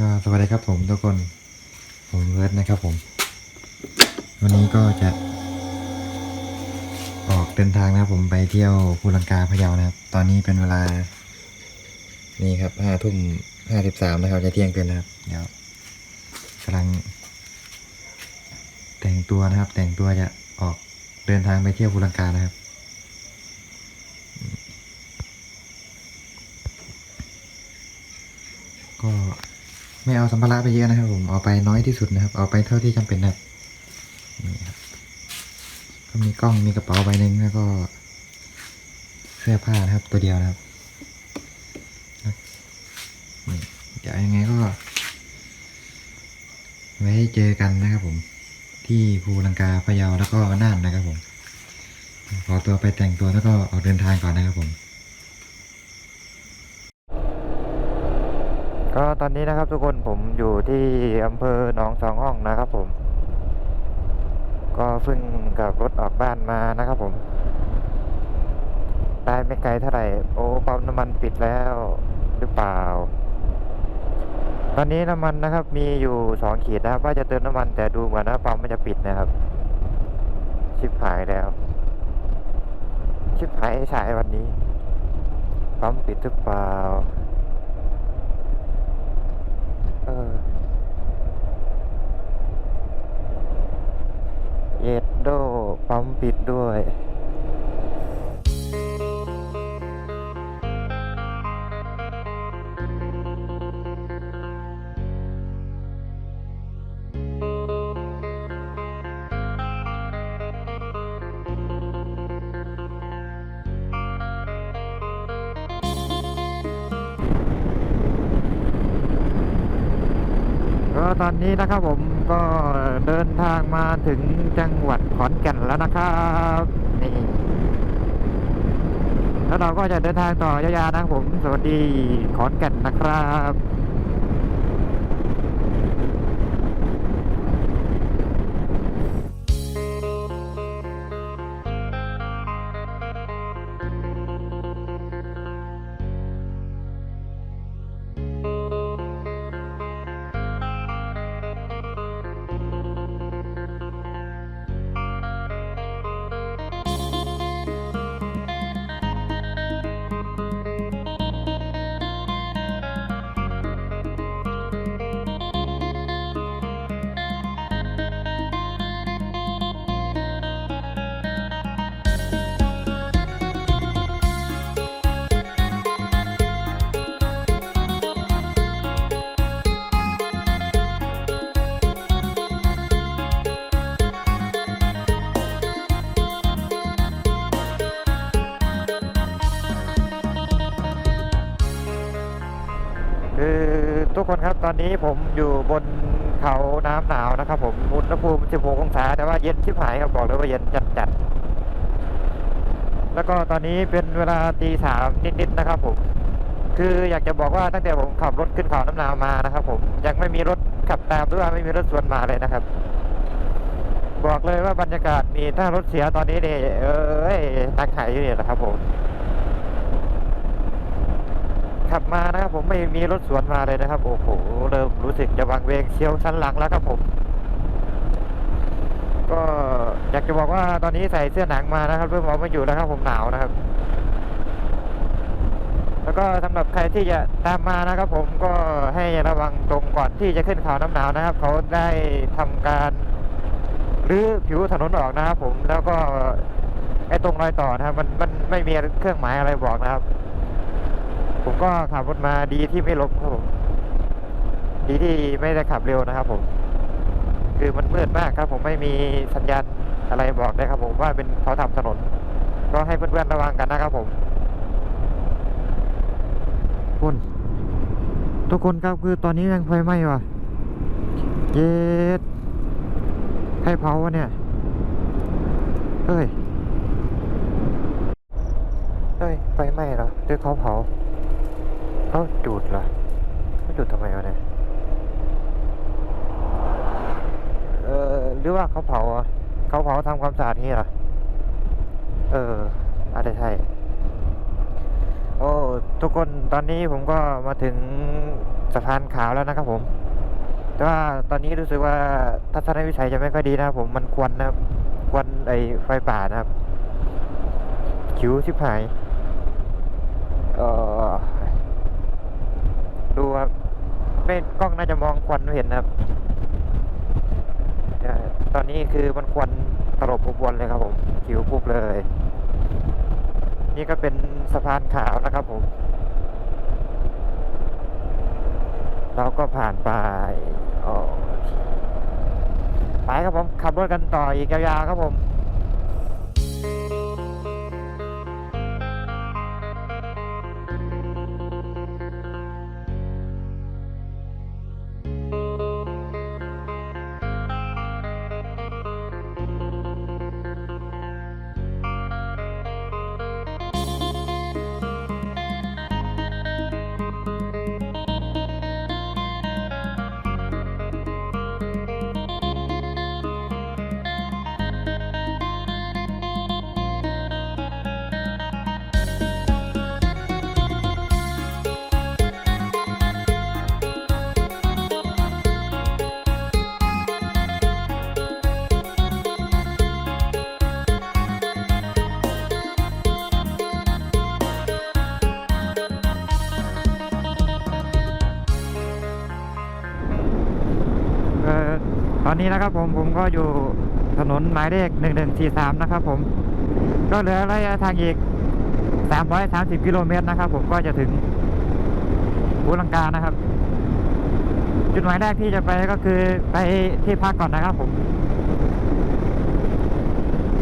ก็สวัสดีครับผมทุกคนผมเวิร์ดนะครับผม วันนี้ก็จะ ออกเดินทางนะครับผมไปเที่ยวภูลังกาพะเยานะครับ ตอนนี้เป็นเวลา นี่ครับห้าทุ่มห้าสิบสามนะครับ จะเที่ยงเกินนะครับ เดี๋ยวกำลัง แต่งตัวนะครับ แต่งตัวจะออกเดินทางไปเที่ยวภูลังกานะครับก็ ไม่เอาสัมภาระไปเยอะนะครับผมเอาไปน้อยที่สุดนะครับ เอาไปเท่าที่จำเป็นนะครับนี่ครับก็มีกล้องมีกระเป๋าใบหนึ่งแล้วก็เสื้อผ้านะครับ ตัวเดียวนะครับนี่เดี๋ยวยังไงก็ ไว้เจอกันนะครับผม ที่ภูลังกาพะเยาแล้วก็น่านนะครับผมขอตัวไปแต่งตัวแล้วก็ออกเดินทางก่อนนะครับผม ก็ตอนนี้นะครับทุกคนผมอยู่ที่อำเภอหนองสองห้องนะครับผม ก็เพิ่งกับรถออกบ้านมานะครับผม ได้ไม่ไกลเท่าไหร่ โอ้ปั๊มน้ำมันปิดแล้วหรือเปล่า ตอนนี้น้ำมันนะครับมีอยู่สองขีดนะครับ ว่าจะเติมน้ำมันแต่ดูเหมือนว่าปั๊มมันจะปิดนะครับ ชิบหายแล้ว ชิบหายไอ้ชายวันนี้ปั๊มปิดหรือเปล่า เออเย็ดโดปั๊มปิดด้วย ก็ตอนนี้นะครับผมก็เดินทางมาถึงจังหวัดขอนแก่นแล้วนะครับนี่แล้วเราก็จะเดินทางต่อยาวๆนะครับผม สวัสดีขอนแก่นนะครับ คือทุกคนครับตอนนี้ผมอยู่บนเขาน้ำหนาวนะครับ ผมอุณหภูมิ 16 องศา แต่ว่าเย็นชิบหายครับบอกเลยว่าเย็นจัดๆแล้วก็ตอนนี้เป็นเวลาตีสามนิดๆนะครับ ผม คืออยากจะบอกว่าตั้งแต่ผมขับรถขึ้นเขาน้ำหนาวมานะครับ ผมยังไม่มีรถขับตามหรือว่าไม่มีรถสวนมาเลยนะครับ บอกเลยว่าบรรยากาศมีถ้ารถเสียตอนนี้เนี่ยเอ้ยนักถ่ายอยู่เนี่ยแหละครับผม ขับมานะครับผมไม่มีรถสวนมาเลยนะครับ โอ้โหเริ่มรู้สึกจะวังเวงเชียวชั้นหลังแล้วครับผม ก็อยากจะบอกว่าตอนนี้ใส่เสื้อหนังมานะครับเพื่อผมไม่อยู่แล้วครับผมหนาวนะครับ แล้วก็สำหรับใครที่จะตามมานะครับ ผมก็ให้ระวังตรงก่อนที่จะขึ้นเขาน้ำหนาวนะครับ เขาได้ทำการรื้อผิวถนนออกนะครับผมแล้วก็ไอ้ตรงรอยต่อนะครับ มันมันไม่มีเครื่องหมายอะไรบอกนะครับ ผมก็ขับรถมาดีที่ไม่ล้มครับผมดีที่ไม่ได้ขับเร็วนะครับ ผม คือมันมืดมากครับ ผมไม่มีสัญญาณอะไรบอกเลยครับ ผมว่าเป็นเขาทำถนน ก็ให้เพื่อนๆระวังกันนะครับ ผมคุณทุกคนครับคือตอนนี้ยังไฟไหม้ว่ะเย็ดใครเผาวะเนี่ยเฮ้ยเฮ้ยไฟไหม้เหรอหรือเขาเผา เขาจุดเหรอเขาจุดทำไมวะเนี่ย เออหรือว่าเขาเผาอะเขาเผาทำความสะอาดนี่เหรอ เออ อาจจะใช่ โอ้ ทุกคนตอนนี้ผมก็มาถึงสะพานขาวแล้วนะครับผม แต่ว่าตอนนี้รู้สึกว่าทัศนวิสัยจะไม่ค่อยดีนะผมมันควันนะควันไอไฟป่านะครับคิวชิบหาย เออ ดูครับ ไม่กล้องน่าจะมองควันเห็นนะครับ ตอนนี้คือมันควันตลบอบวนเลยครับผมคิ้วปุ๊บเลย นี่ก็เป็นสะพานขาวนะครับผมเราก็ผ่านไปไปครับผม ขับรถกันต่ออีกยาวๆครับผม อนนี้นะครับผมผมก็อยู่ถนนหมายเลข 1143 นะครับผม ก็เหลือระยะทางอีก 330 กิโลเมตรนะครับผมก็จะถึงบูลังกานะครับ จุดหมายแรกที่จะไปก็คือไปที่พักก่อนนะครับผม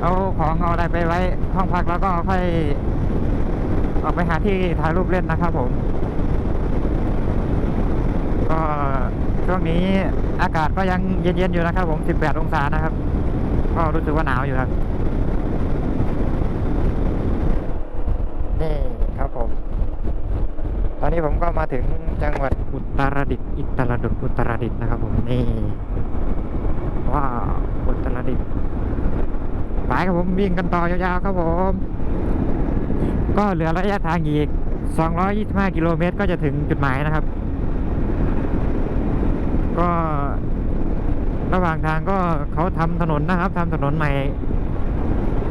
เอาของเอาอะไรไปไว้ห้องพักแล้วก็ค่อยออกไปหาที่ถ่ายรูปเล่นนะครับผม ก็ ช่วงนี้อากาศก็ยังเย็นๆอยู่นะครับ ผม 18 องศานะครับ ก็รู้สึกว่าหนาวอยู่ครับ นี่ครับผม ตอนนี้ผมก็มาถึงจังหวัดอุตรดิตถ์อิตรดุษอุตรดิตถ์นะครับ ผม นี่ว้าวอุตรดิตถ์ไปครับผมวิ่งกันต่อยาวๆครับผม ก็เหลือระยะทางอีก 225 กิโลเมตรก็จะถึงจุดหมายนะครับ ก็ระหว่างทางก็เขาทำถนนนะครับทำถนนใหม่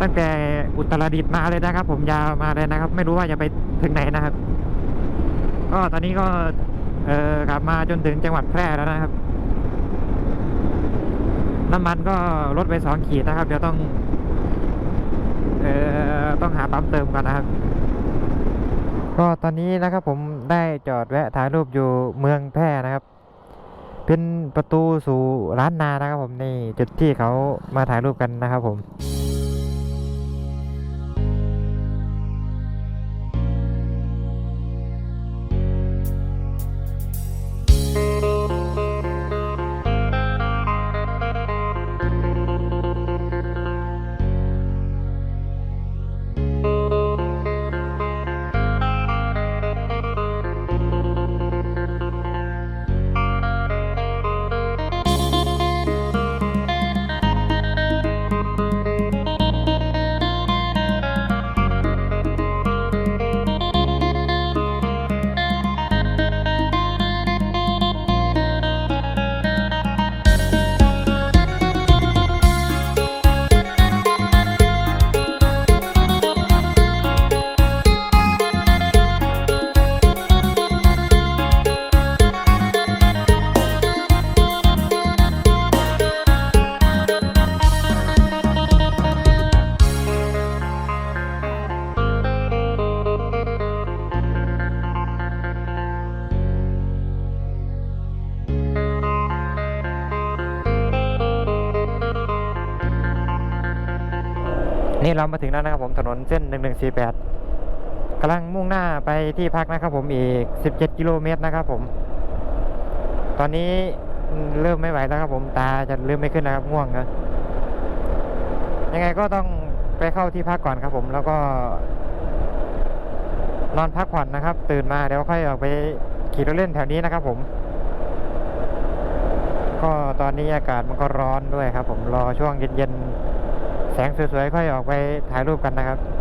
ตั้งแต่อุตรดิตถ์มาเลยนะครับ ผมยาวมาเลยนะครับ ไม่รู้ว่าจะไปถึงไหนนะครับ ก็ตอนนี้ก็ เออกลับมาจนถึงจังหวัดแพร่แล้วนะครับ น้ำมันก็ลดไปสองขีดนะครับ เดี๋ยวต้อง เออต้องหาปั๊มเติมกันนะครับก็ตอนนี้นะครับผมได้จอดแวะถ่ายรูปอยู่เมืองแพร่นะครับ เป็นประตูสู่ร้านนานะครับผมนี่จุดที่เขามาถ่ายรูปกันนะครับผม นี่เรามาถึงแล้วนะครับผมถนนเส้น 1148กำลังมุ่งหน้าไปที่พักนะครับผมอีก 17 กิโลเมตรนะครับผม ตอนนี้เริ่มไม่ไหวแล้วครับผมตาจะเริ่มไม่ขึ้นนะครับง่วงนะยังไงก็ต้องไปเข้าที่พักก่อนครับผมแล้วก็ นอนพักผ่อนนะครับ ตื่นมาเดี๋ยวค่อยออกไปขี่รถเล่นแถวนี้นะครับผม ก็ตอนนี้อากาศมันก็ร้อนด้วยครับ ผมรอช่วงเย็นๆ แสงสวยๆค่อยออกไปถ่ายรูปกันนะครับ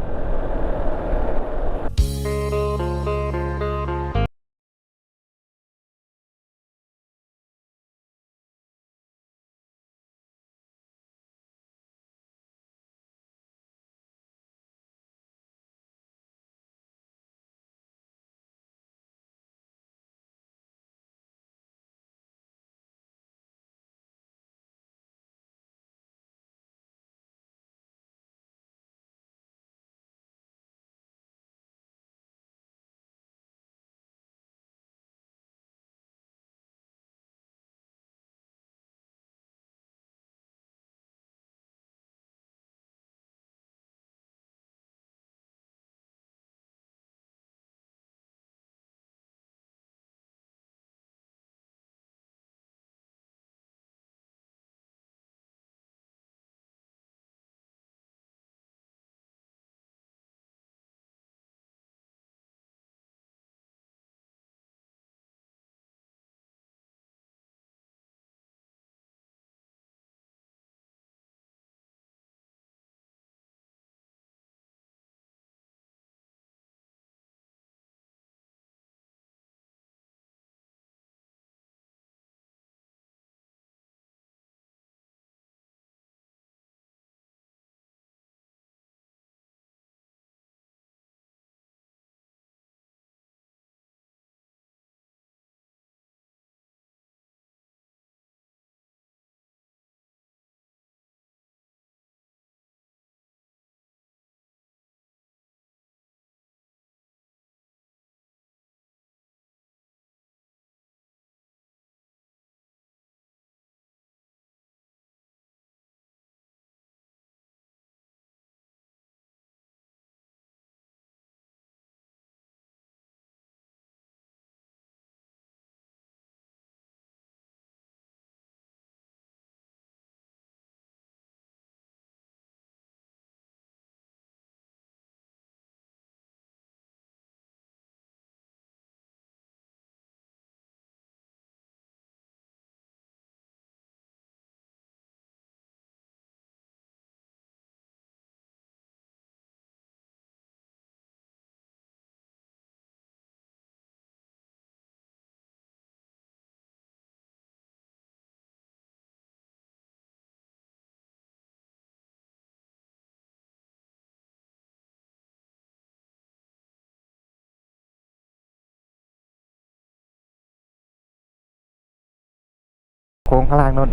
โค้งข้างล่างนู่น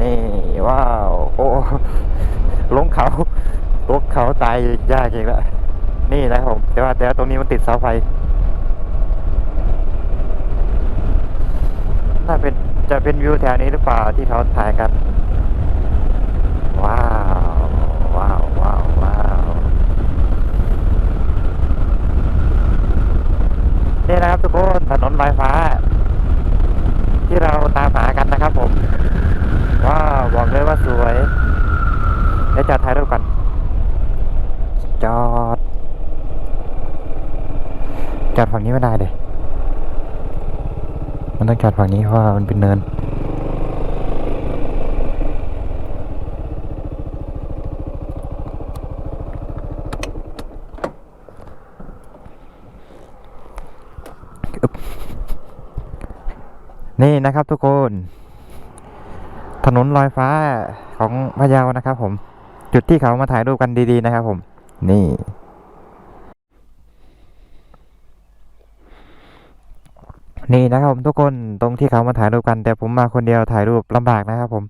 นี่ ว้าว โอ้ลงเขาตกเขาตายยากอีกแล้วนี่นะครับผมแต่ว่าแต่วตรงนี้มันติดเสาไฟน่าเป็นจะเป็นวิวแถวนี้หรือเปล่าที่เขาถ่ายกัน ว้าว ว้าวว้าวว้าวนี่นะครับทุกคนถนนลอยฟ้า ที่เราตามหากันนะครับผมว้าวบอกเลยว่าสวยเดี๋ยวจอดถ่ายรูปกันจอดจอดฝั่งนี้ไม่ได้เลยมันต้องจอดฝั่งนี้เพราะว่ามันเป็นเนิน นี่นะครับทุกคน ถนนลอยฟ้าของพะเยานะครับผม จุดที่เขามาถ่ายรูปกันดีๆนะครับผม นี่ นี่นะครับผมทุกคนตรงที่เขามาถ่ายรูปกัน แต่ผมมาคนเดียวถ่ายรูปลำบากนะครับผม